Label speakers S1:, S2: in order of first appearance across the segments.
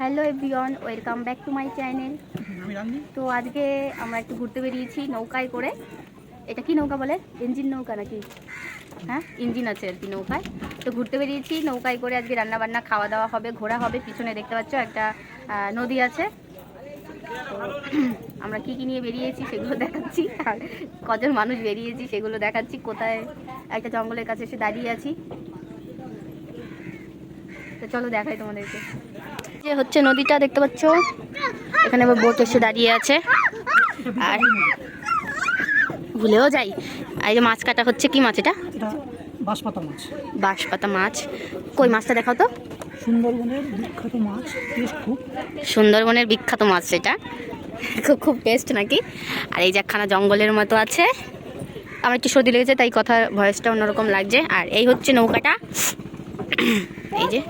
S1: Hello everyone welcome back to my channel. তো আজকে আমরা একটু ঘুরতে বেরিয়েছি নৌকায় করে। এটা কি নৌকা বলে? ইঞ্জিন নৌকা নাকি? হ্যাঁ ইঞ্জিন আছে আর কি নৌকায়। তো ঘুরতে বেরিয়েছি নৌকায় করে আজকে রান্না বান্না খাওয়া দাওয়া হবে ঘোরা হবে। পিছনে দেখতে পাচ্ছ একটা নদী আছে। আমরা কি কি নিয়ে বেরিয়েছি সেগুলো দেখাচ্ছি। আর কজন মানুষ বেরিয়েছি সেগুলো দেখাচ্ছি কোথায় একটা জঙ্গলের কাছে এসে দাঁড়িয়ে আছি। তো চলো দেখাই তোমাদেরকে। যে হচ্ছে নদীটা দেখতে পাচ্ছ? এখানে আবার বোট এসে দাঁড়িয়ে আছে। আর ভুলেও যাই। আর এই যে মাছ কাটা হচ্ছে কি মাছ এটা?
S2: বাঁশপাতা মাছ।
S1: বাঁশপাতা মাছ। কই মাছটা দেখাও তো।
S2: সুন্দরবনের বিখ্যাত মাছ খুব।
S1: সুন্দরবনের বিখ্যাত মাছ সেটা। খুব খুব টেস্ট নাকি? আর এই যে একখানা জঙ্গলের মতো আছে। আমার একটু সর্দি লেগেছে তাই কথা ভয়েসটা অন্যরকম লাগছে। আর এই হচ্ছে নৌকাটা। এই যে।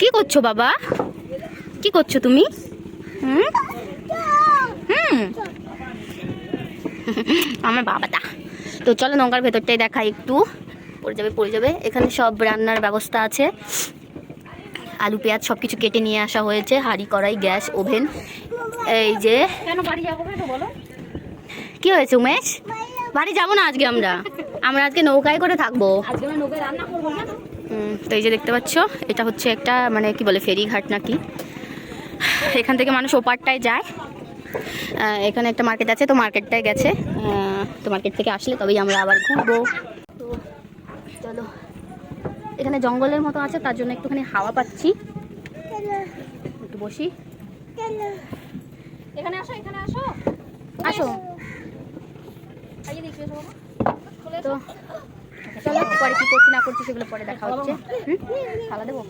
S1: কি করছ বাবা? কি করছ তুমি? হুম? হুম। আমার বাবাটা। তো চলো নৌকার ভেতরটাই দেখা একটু। পড়ে যাবে পড়ে যাবে। এখানে সব রান্নার ব্যবস্থা আছে। আলু পেঁয়াজ সব কিছু কেটে নিয়ে আসা হয়েছে। হাঁড়ি কড়াই গ্যাস ওভেন। এই যে কি হয়েছে উমেশ? বাড়ি যাব না আজকে আমরা। আমরা আজকে নৌকায় করে থাকব। তো? এই যে দেখতে পাচ্ছ এটা হচ্ছে একটা মানে কি বলে ফেরি ঘাট নাকি? এখান থেকে মানুষ ওপারটায় যায়। এখানে একটা মার্কেট আছে, তো মার্কেটটায় গেছে। তো মার্কেট থেকে আসলে তবেই আমরা আবার ঘুরবো। তো চলো, এখানে জঙ্গলের মতো আছে, তার জন্য একটুখানি হাওয়া পাচ্ছি। একটু বসি।
S3: এখানে আসো এখানে আসো।
S1: আসো। তো, চলো, পরে কি করছি না করছি সেগুলো পরে দেখা হচ্ছে? থালা দেবো?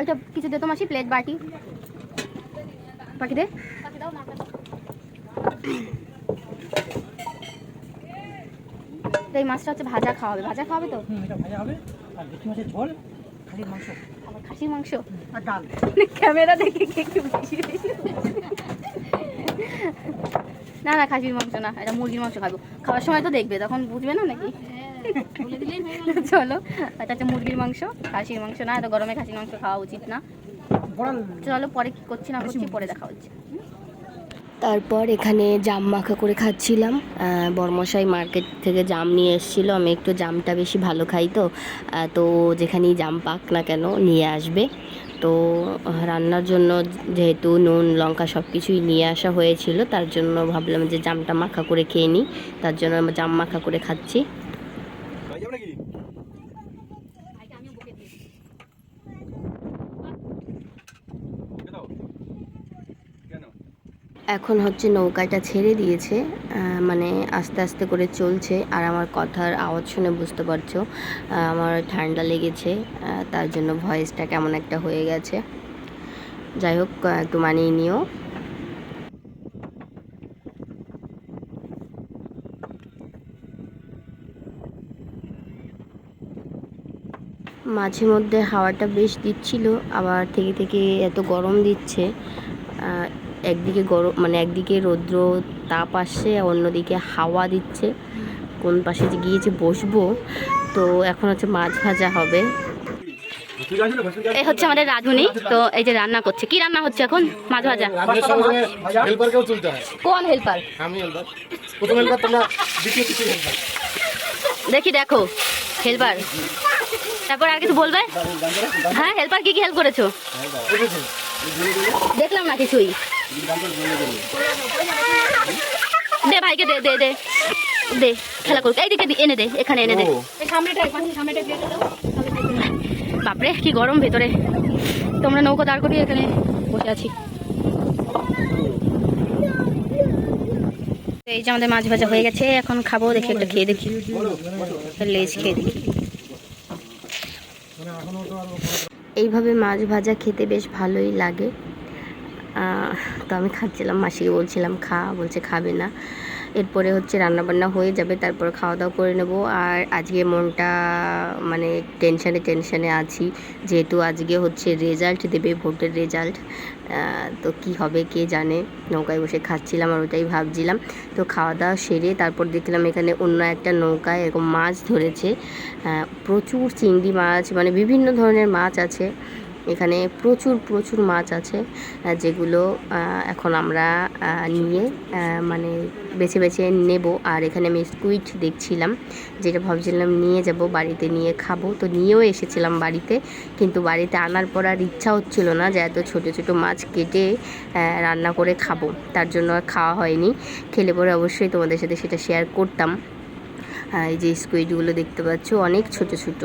S1: একটা কিছু দে তো মাসি প্লেট বাটি। বাকি দে। তো এই মাছটা হচ্ছে ভাজা খাওয়াবে ভাজা খাওয়াবে তো?
S2: ভাজা হবে। আর মাছের ঝোল খালি মাংস।
S1: খাসির মাংস?
S2: আর ডাল।
S1: ক্যামেরা দেখে কে বেশি না না খাসির মাংস না এটা মুরগির মাংস খাব। খাওয়ার সময় তো দেখবে তখন বুঝবে না নাকি? চলো এটা হচ্ছে মুরগির মাংস খাসির মাংস না এত গরমে খাসির মাংস খাওয়া উচিত না। চলো পরে কি করছি না করছি পরে দেখা হচ্ছে।
S4: তারপর এখানে জাম মাখা করে খাচ্ছিলাম। বর্মশাই মার্কেট থেকে জাম নিয়ে এসেছিল আমি একটু জামটা বেশি ভালো খাই তো। তো যেখানেই জাম পাক না কেন নিয়ে আসবে। তো রান্নার জন্য যেহেতু নুন লঙ্কা সব কিছুই নিয়ে আসা হয়েছিল তার জন্য ভাবলাম যে জামটা মাখা করে খেয়ে নিই। তার জন্য আমি জাম মাখা করে খাচ্ছি। এখন হচ্ছে নৌকাটা ছেড়ে দিয়েছে মানে আস্তে আস্তে করে চলছে। আর আমার কথার আওয়াজ শুনে বুঝতে পারছ আমার ঠান্ডা লেগেছে তার জন্য ভয়েসটা কেমন একটা হয়ে গেছে। যাই হোক একটু মানিয়ে নিও। মাঝে মধ্যে হাওয়াটা বেশ দিচ্ছিল, আবার থেকে থেকে এত গরম দিচ্ছে একদিকে গরম মানে একদিকে রৌদ্র তাপ আসছে অন্যদিকে হাওয়া দিচ্ছে। কোন পাশে যে গিয়েছে বসবো, তো এখন হচ্ছে মাছ ভাজা হবে।
S1: এই হচ্ছে আমাদের রাঁধুনি, তো এই যে রান্না করছে। কি রান্না হচ্ছে এখন? মাছ ভাজা। কোন হেল্পার? দেখি, দেখো। হেল্পার। তারপর আর কিছু বলবে? হ্যাঁ হেল্পার, কি কি হেল্প করেছ? দেখলাম না কিছুই। দে ভাইকে দে দে দে। দে খেলা করুক। এইদিকে দি- এনে দে এখানে এনে দে। বাপরে কি গরম ভেতরে। তোমরা নৌকা দাঁড় করিয়ে এখানে বসে আছি। এই যে আমাদের মাছ ভাজা হয়ে গেছে এখন খাব দেখি একটা খেয়ে দেখি। লেজ খেয়ে দেখি।
S4: এইভাবে মাছ ভাজা খেতে বেশ ভালোই লাগে। তো আমি খাচ্ছিলাম, মাসিকে বলছিলাম, খা। বলছে, খাবে না। এরপরে হচ্ছে রান্নাবান্না হয়ে যাবে, তারপর খাওয়া দাওয়া করে নেব। আর আজকে মনটা মানে টেনশানে টেনশানে আছি, যেহেতু আজকে হচ্ছে রেজাল্ট দেবে, ভোটের রেজাল্ট তো কি হবে, কে জানে? নৌকায় বসে খাচ্ছিলাম আর ওটাই ভাবছিলাম। তো খাওয়া দাওয়া সেরে তারপর দেখলাম এখানে অন্য একটা নৌকায় এরকম মাছ ধরেছে। প্রচুর চিংড়ি মাছ মানে বিভিন্ন ধরনের মাছ আছে। এখানে প্রচুর প্রচুর মাছ আছে যেগুলো এখন আমরা নিয়ে মানে বেছে বেছে নেব। আর এখানে আমি স্কুইড দেখছিলাম, যেটা ভাবছিলাম নিয়ে যাব, বাড়িতে নিয়ে খাব। তো নিয়েও এসেছিলাম বাড়িতে, কিন্তু বাড়িতে আনার পর আর ইচ্ছা হচ্ছিল না যে এত ছোটো ছোটো মাছ কেটে রান্না করে খাব। তার জন্য আর খাওয়া হয়নি। খেলে পরে অবশ্যই তোমাদের সাথে সেটা শেয়ার করতাম। এই যে স্কুইডগুলো দেখতে পাচ্ছ, অনেক ছোট ছোট।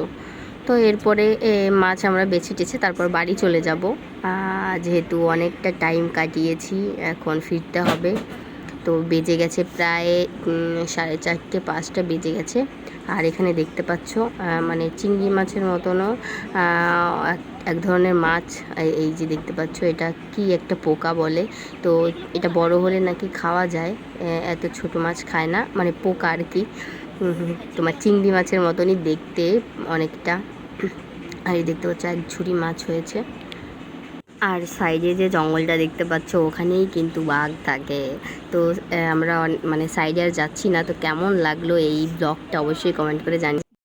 S4: তো এরপরে মাছ আমরা বেছে টেছে, তারপর বাড়ি চলে যাব। যেহেতু অনেকটা টাইম কাটিয়েছি, এখন ফিরতে হবে। তো বেজে গেছে প্রায় সাড়ে চারটে, পাঁচটা বেজে গেছে। আর এখানে দেখতে পাচ্ছ মানে চিংড়ি মাছের মতনও এক- ধরনের মাছ। এই- যে দেখতে পাচ্ছ, এটা কি একটা পোকা বলে। তো এটা বড় হলে নাকি খাওয়া যায়। এত ছোট মাছ খায় না। মানে পোকা আর কি। তোমার চিংড়ি মাছের মতনই দেখতে অনেকটা। আর এই দেখতে পাচ্ছ, এক ঝুড়ি মাছ হয়েছে। আর সাইডে যে জঙ্গলটা দেখতে পাচ্ছ, ওখানেই কিন্তু বাঘ থাকে। তো আমরা মানে সাইডে আর যাচ্ছি না, তো কেমন লাগল এই ব্লগটা অবশ্যই কমেন্ট করে জানি